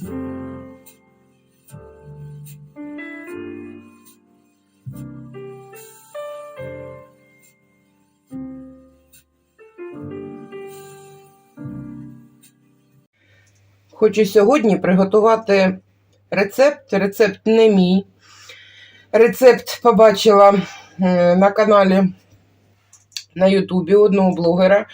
Хочу сьогодні приготувати рецепт. Рецепт не мій. Рецепт побачила е, на каналі на Ютубі одного блогера.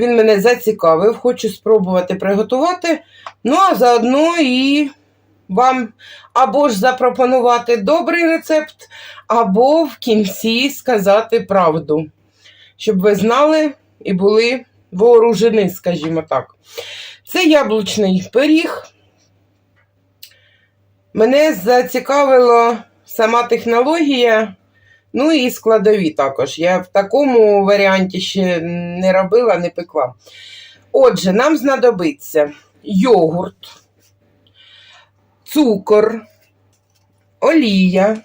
Він мене зацікавив, хочу спробувати приготувати. Ну, а заодно і вам або ж запропонувати добрий рецепт, або в кінці сказати правду, щоб ви знали і були вооружені, скажімо так. Це яблучний пиріг. Мене зацікавила сама технологія, ну і складові також. Я в такому варіанті ще не робила, не пекла. Отже, нам знадобиться йогурт, цукор, олія.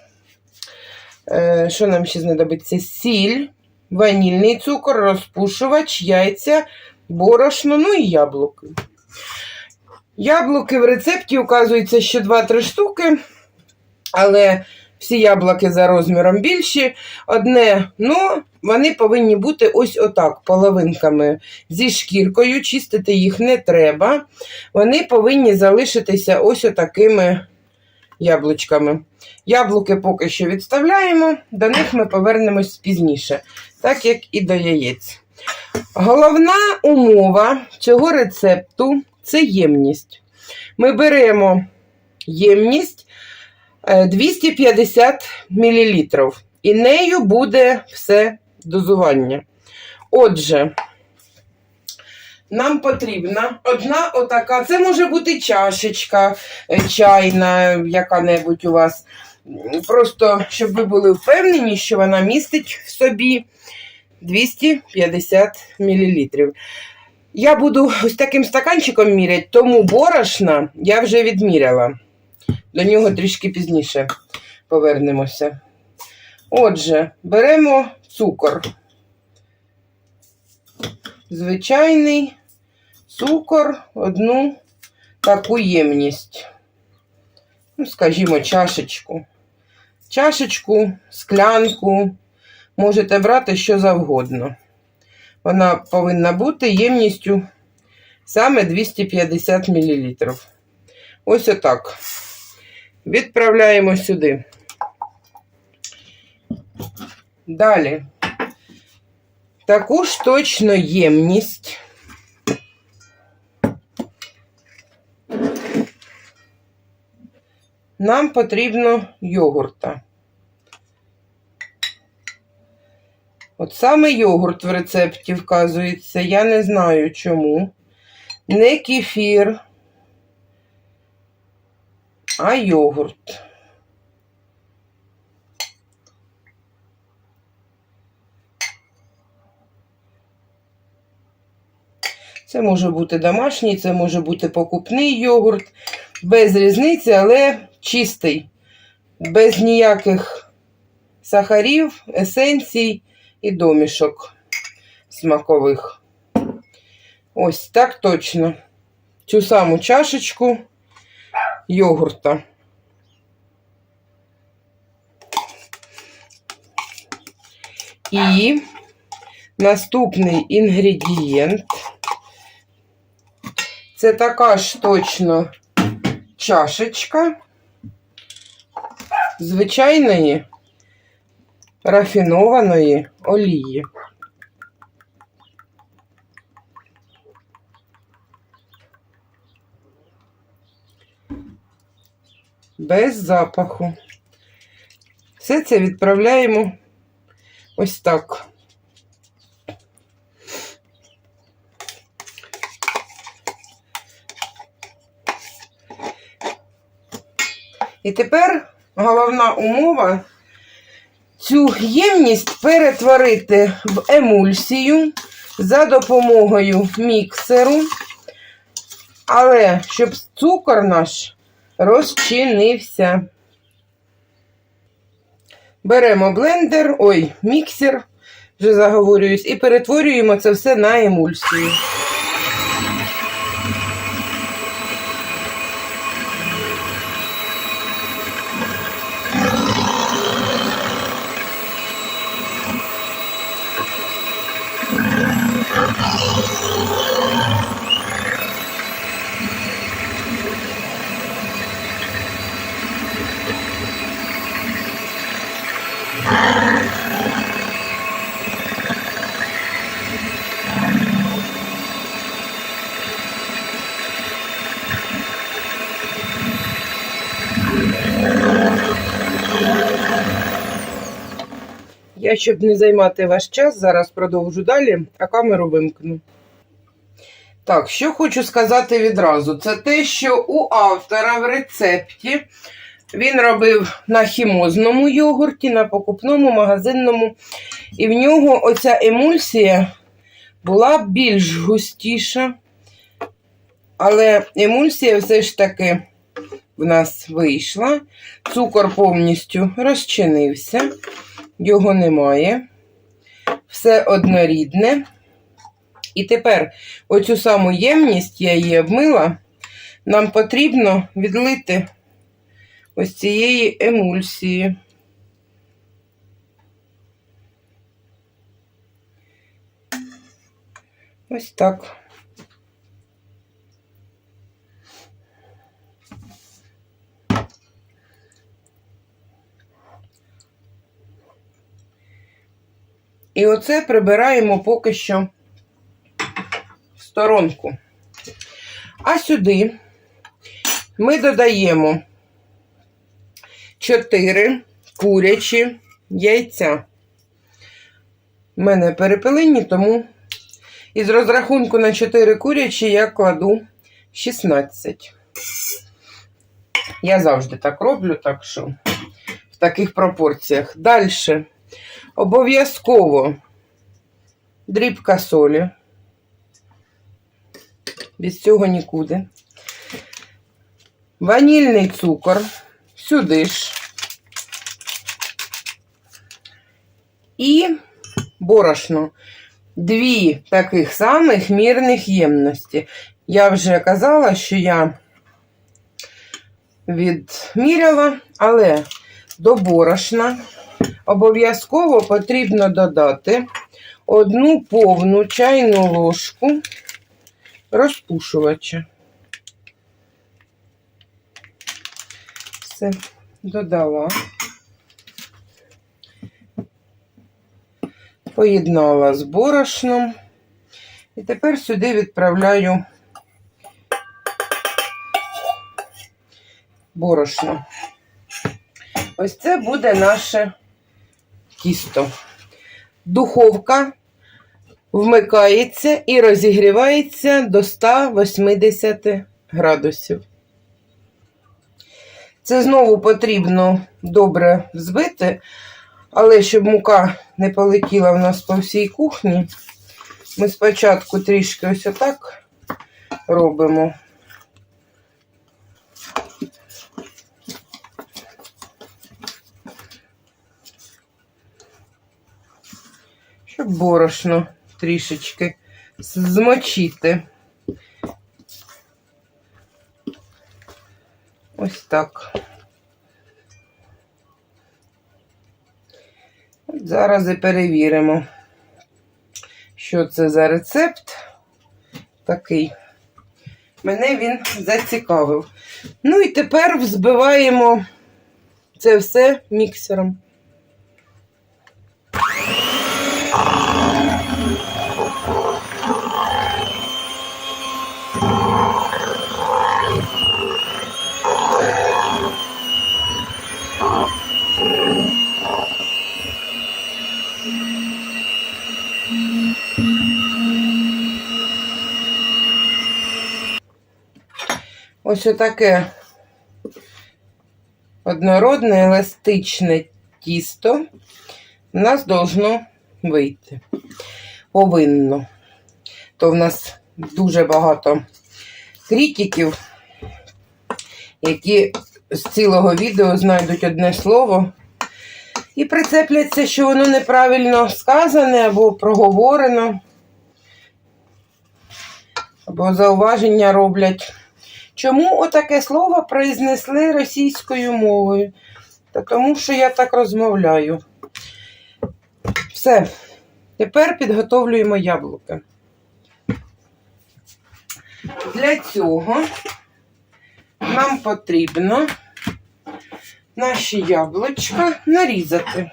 Е, Що нам ще знадобиться? Сіль, ванільний цукор, розпушувач, яйця, борошно, ну і яблуки. Яблуки в рецепті указується, що 2-3 штуки, але всі яблуки за розміром більші. Одне, ну, вони повинні бути ось отак, половинками зі шкіркою, чистити їх не треба. Вони повинні залишитися ось отакими яблучками. Яблуки поки що відставляємо, до них ми повернемось пізніше, так як і до яєць. Головна умова цього рецепту це ємність. Ми беремо ємність 250 мл, і нею буде все дозування. Отже, нам потрібна одна отака, це може бути чашечка е, чайна, яка-небудь у вас. Просто щоб ви були впевнені, що вона містить в собі 250 мл. Я буду ось таким стаканчиком міряти, тому борошна я вже відміряла. До нього трішки пізніше повернемося. Отже, беремо цукор. Звичайний цукор, одну таку ємність. Ну, скажімо, чашечку. Чашечку, склянку. Можете брати що завгодно. Вона повинна бути ємністю саме 250 мл. Ось отак. Відправляємо сюди. Далі. Таку ж точно ємність. Нам потрібно йогурта. От саме йогурт в рецепті вказується, я не знаю чому. Не кефір, а йогурт. Це може бути домашній, це може бути покупний йогурт, без різниці, але чистий, без ніяких сахарів, есенцій і домішок смакових. Ось так точно. Цю саму чашечку йогурта. І наступний інгредієнт. Це така ж точно чашечка звичайної рафінованої олії. Без запаху. Все це відправляємо ось так. І тепер головна умова цю ємність перетворити в емульсію за допомогою міксеру, але щоб цукор наш розчинився. Беремо блендер, ой, міксер, вже заговорююсь, і перетворюємо це все на емульсію. Щоб не займати ваш час, зараз продовжу далі, а камеру вимкну. Так, що хочу сказати відразу, це те, що у автора в рецепті він робив на хімозному йогурті, на покупному, магазинному. І в нього оця емульсія була більш густіша. Але емульсія все ж таки в нас вийшла. Цукор повністю розчинився, його немає. Все однорідне. І тепер оцю саму ємність, я її обмила, нам потрібно відлити ось цієї емульсії. Ось так. І оце прибираємо поки що в сторонку. А сюди ми додаємо 4 курячі яйця. У мене перепелині, тому із розрахунку на 4 курячі я кладу 16. Я завжди так роблю, так що в таких пропорціях. Далі обов'язково дрібка солі. Без цього нікуди. Ванільний цукор. Сюди ж. І борошно. Дві таких самих мірних ємності. Я вже казала, що я відміряла, але до борошна обов'язково потрібно додати одну повну чайну ложку розпушувача. Все, додала. Поєднала з борошном. І тепер сюди відправляю борошно. Ось це буде наше тісто. Духовка вмикається і розігрівається до 180 градусів. Це знову потрібно добре взбити, але щоб мука не полетіла в нас по всій кухні, ми спочатку трішки ось отак робимо. Щоб борошно трішечки змочити. Ось так. От зараз і перевіримо, що це за рецепт такий. Мене він зацікавив. Ну і тепер взбиваємо це все міксером. Ось отаке однородне еластичне тісто у нас должно вийти. Повинно. То в нас дуже багато критиків, які з цілого відео знайдуть одне слово і прицепляться, що воно неправильно сказане або проговорено, або зауваження роблять. Чому отаке слово произнесли російською мовою? Та тому що я так розмовляю. Все. Тепер підготовлюємо яблука. Для цього нам потрібно наші яблучка нарізати.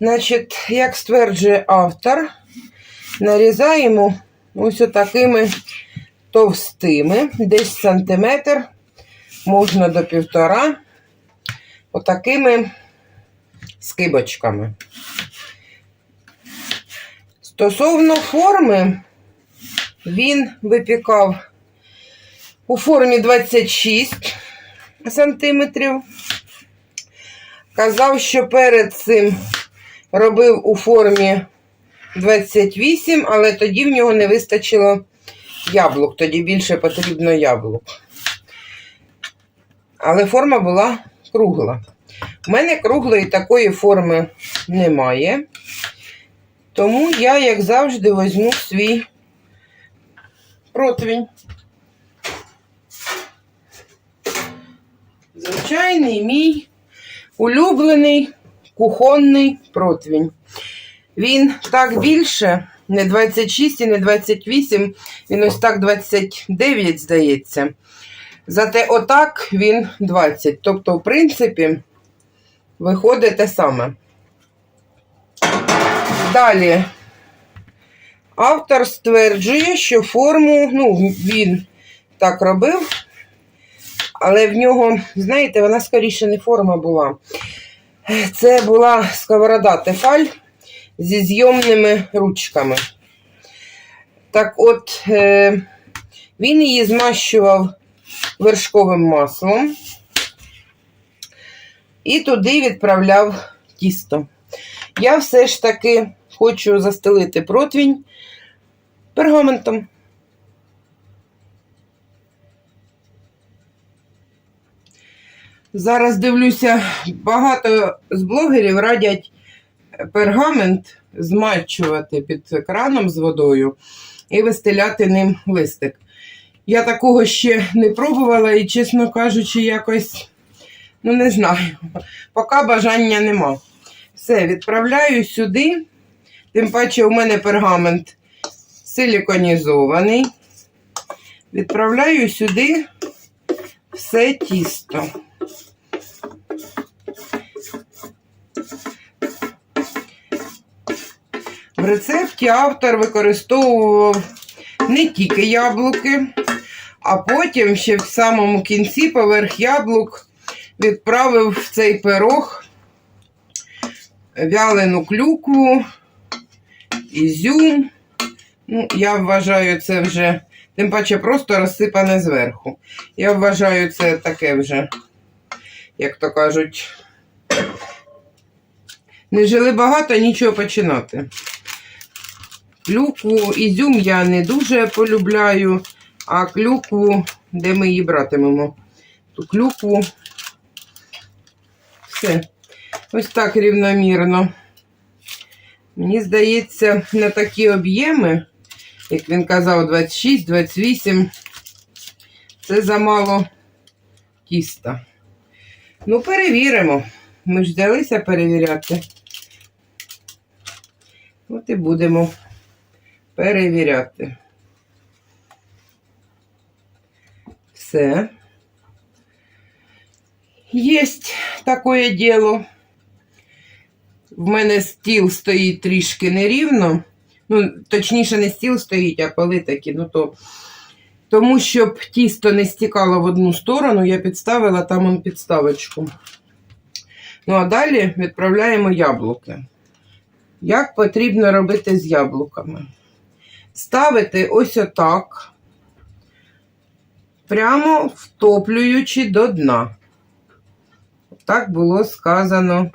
Значить, як стверджує автор, нарізаємо ось такими товстими, десь сантиметр, можна до півтора, отакими скибочками. Стосовно форми, він випікав у формі 26 сантиметрів. Казав, що перед цим робив у формі 28, але тоді в нього не вистачило яблук, тоді більше потрібно яблук. Але форма була кругла. У мене круглої такої форми немає. Тому я, як завжди, візьму свій противень. Звичайний мій улюблений кухонний противень. Він так більше, не 26 і не 28, він ось так 29, здається. Зате отак він 20. Тобто, в принципі, виходить те саме. Далі. Автор стверджує, що форму, ну, він так робив, але в нього, знаєте, вона скоріше не форма була. Це була сковорода тефаль зі зйомними ручками. Так от, е, він її змащував вершковим маслом і туди відправляв тісто. Я все ж таки хочу застелити противень пергаментом. Зараз дивлюся, багато з блогерів радять пергамент змачувати під краном з водою і вистеляти ним листик. Я такого ще не пробувала і, чесно кажучи, якось, ну не знаю, поки бажання нема. Все, відправляю сюди. Тим паче, у мене пергамент силіконізований. Відправляю сюди все тісто. В рецепті автор використовував не тільки яблуки, а потім ще в самому кінці поверх яблук відправив в цей пирог вялену клюкву, ізюм. Ну, я вважаю, це вже, тим паче, просто розсипане зверху. Я вважаю, це таке вже, як то кажуть, не жили багато, нічого починати. Клюкву, ізюм я не дуже полюбляю, а клюкву, де ми її братимемо? Ту клюкву. Все. Ось так рівномірно. Мені здається, на такі об'єми, як він казав, 26-28, це замало тіста. Ну, перевіримо. Ми ж взялися перевіряти. От і будемо перевіряти. Все. Єсть таке діло. В мене стіл стоїть трішки нерівно. Ну, точніше, не стіл стоїть, а поли такі. Ну, то... Тому, щоб тісто не стікало в одну сторону, я підставила там он підставочку. Ну, а далі відправляємо яблуки. Як потрібно робити з яблуками? Ставити ось отак, прямо втоплюючи до дна. Так було сказано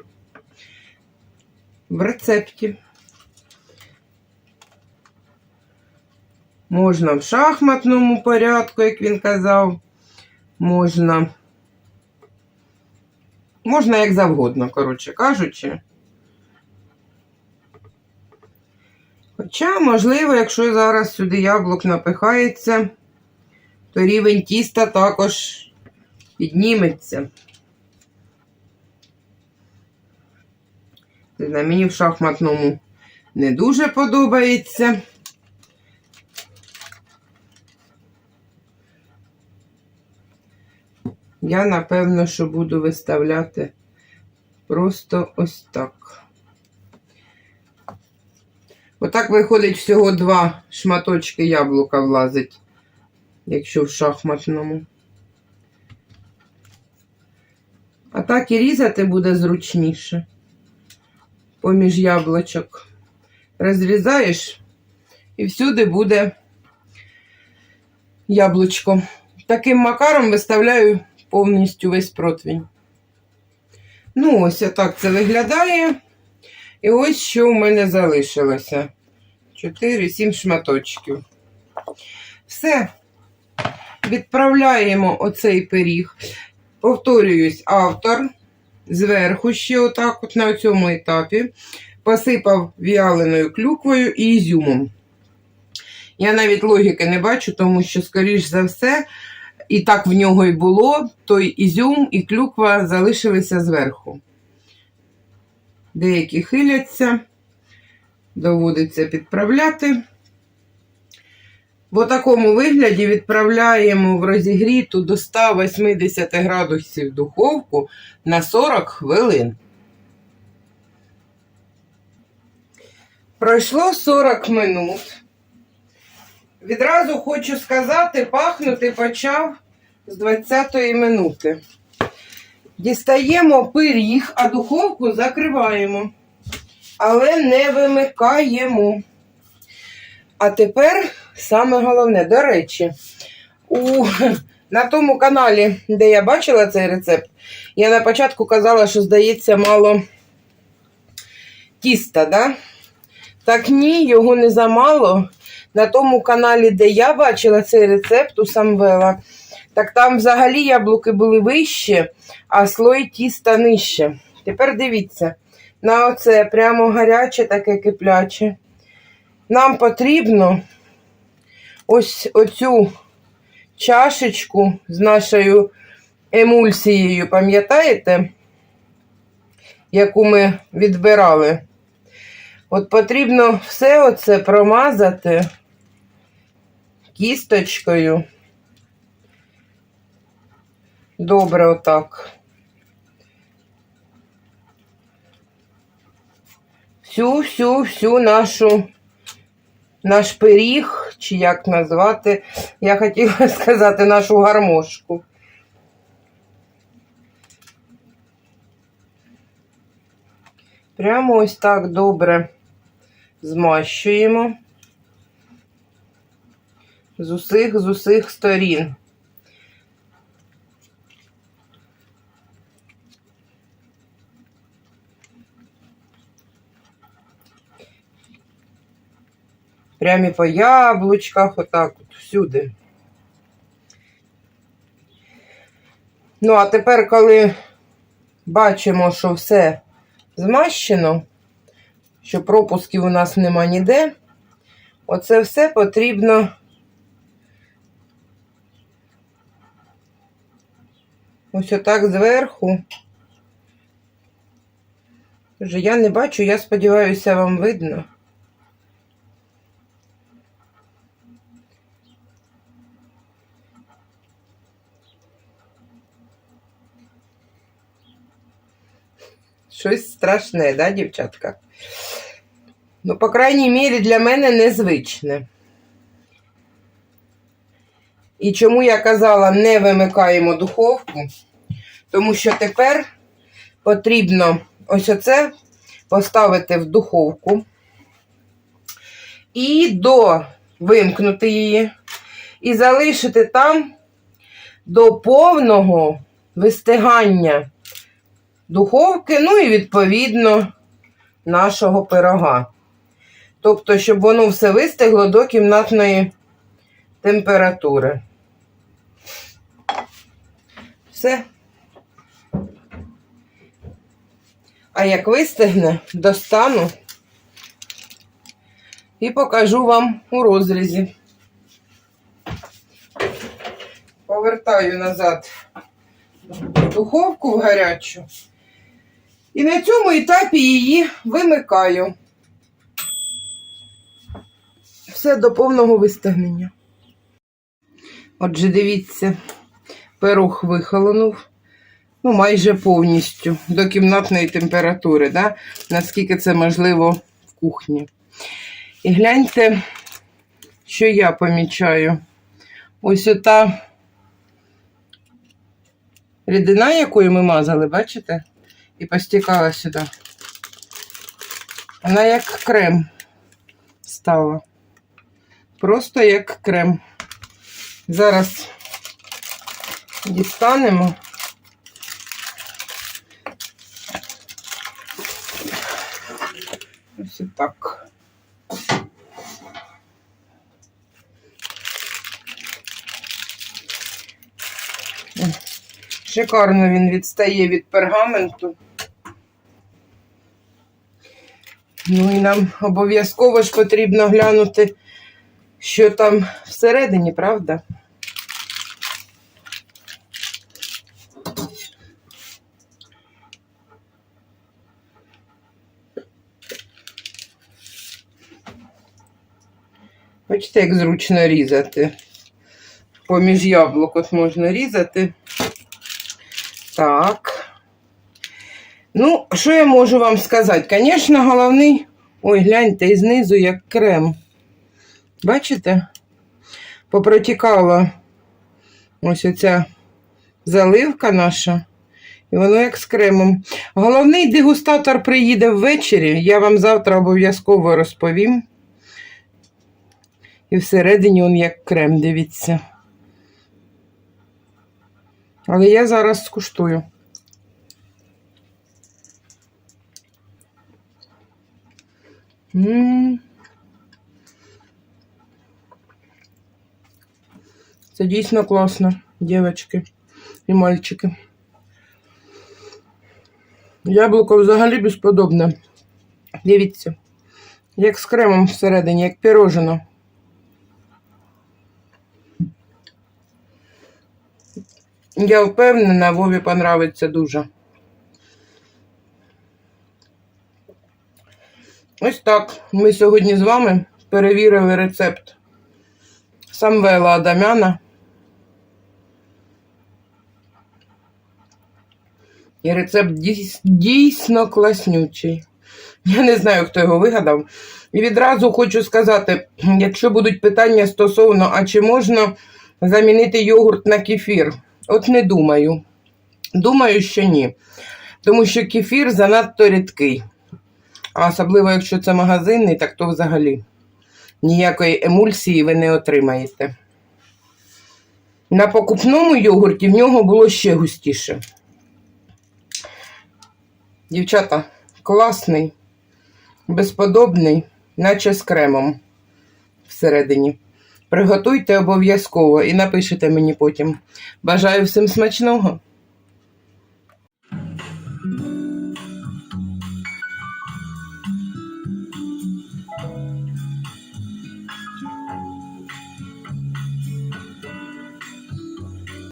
в рецепті. Можна в шахматному порядку, як він казав, можна. Можна як завгодно, коротше кажучи. Хоча, можливо, якщо зараз сюди яблук напихається, то рівень тіста також підніметься. На мені в шахматному не дуже подобається. Я, напевно, що буду виставляти просто ось так. Отак виходить всього два шматочки яблука влазить, якщо в шахматному. А так і різати буде зручніше поміж яблучок. розрізаєш, і всюди буде яблучко. Таким макаром виставляю повністю весь противень. Ну, ось отак це виглядає. І ось що в мене залишилося. 4-7 шматочків. Все. Відправляємо оцей пиріг. Повторююсь, автор зверху ще отак, от на цьому етапі, посипав в'яленою клюквою і ізюмом. Я навіть логіки не бачу, тому що, скоріш за все, і так в нього і було, той ізюм і клюква залишилися зверху. Деякі хиляться, доводиться підправляти. В такому вигляді відправляємо в розігріту до 180 градусів духовку на 40 хвилин. Пройшло 40 минут. Відразу хочу сказати, пахнути почав з 20-ї минути. Дістаємо пиріг, а духовку закриваємо, але не вимикаємо. А тепер саме головне, до речі, у, на тому каналі, де я бачила цей рецепт, я на початку казала, що здається мало тіста, да? Так ні, його не замало. На тому каналі, де я бачила цей рецепт у Самвела, так там взагалі яблуки були вище, а слой тіста нижче. Тепер дивіться, на оце прямо гаряче, таке кипляче. Нам потрібно ось оцю чашечку з нашою емульсією, пам'ятаєте, яку ми відбирали? От потрібно все оце промазати кісточкою. Добре, отак. Всю, всю, всю нашу наш пиріг, чи як назвати, я хотіла сказати нашу гармошку. Прямо ось так добре змащуємо з усіх з усіх сторін. Прямо по яблучках, отак от всюди. Ну, а тепер, коли бачимо, що все змащено, що пропусків у нас нема ніде, оце все потрібно ось отак зверху. Вже я не бачу, я сподіваюся, вам видно. Щось страшне, да, дівчатка? Ну, по крайній мірі, для мене незвичне. І чому я казала, не вимикаємо духовку? Тому що тепер потрібно ось оце поставити в духовку і до вимкнути її, і залишити там до повного вистигання духовки, ну і відповідно нашого пирога. Тобто, щоб воно все вистигло до кімнатної температури. Все. А як вистигне, достану і покажу вам у розрізі. Повертаю назад духовку в гарячу. І на цьому етапі її вимикаю. Все до повного вистигнення. Отже, дивіться, пирог вихолонув. Ну, майже повністю до кімнатної температури, да? наскільки це можливо в кухні. І гляньте, що я помічаю. Ось ота рідина, якою ми мазали, бачите? І постікала сюди. Вона як крем. стало. Просто як крем. Зараз дістанемо. Ось так. Шикарно він відстає від пергаменту. Ну і нам обов'язково ж потрібно глянути, що там всередині, правда? Бачите, як зручно різати. Поміж яблук от можна різати. Так. Ну, що я можу вам сказати? Звісно, головний. Ой, гляньте, і знизу як крем. Бачите? Попротікала ось оця заливка наша. І воно як з кремом. Головний дегустатор приїде ввечері. Я вам завтра обов'язково розповім. І всередині він як крем, дивіться. Але я зараз скуштую. Це дійсно класно, дівчатки і мальчики. Яблуко взагалі безподобне. Дивіться, як з кремом всередині, як пірожено. Я впевнена, Вові понравиться дуже. Ось так. Ми сьогодні з вами перевірили рецепт Самвела Адамяна. І рецепт дійсно класнючий. Я не знаю, хто його вигадав. І відразу хочу сказати, якщо будуть питання стосовно, а чи можна замінити йогурт на кефір? От не думаю. Думаю, що ні. Тому що кефір занадто рідкий. А особливо, якщо це магазинний, так то взагалі ніякої емульсії ви не отримаєте. На покупному йогурті в нього було ще густіше. Дівчата, класний, безподобний, наче з кремом всередині. Приготуйте обов'язково і напишите мені потім. Бажаю всім смачного!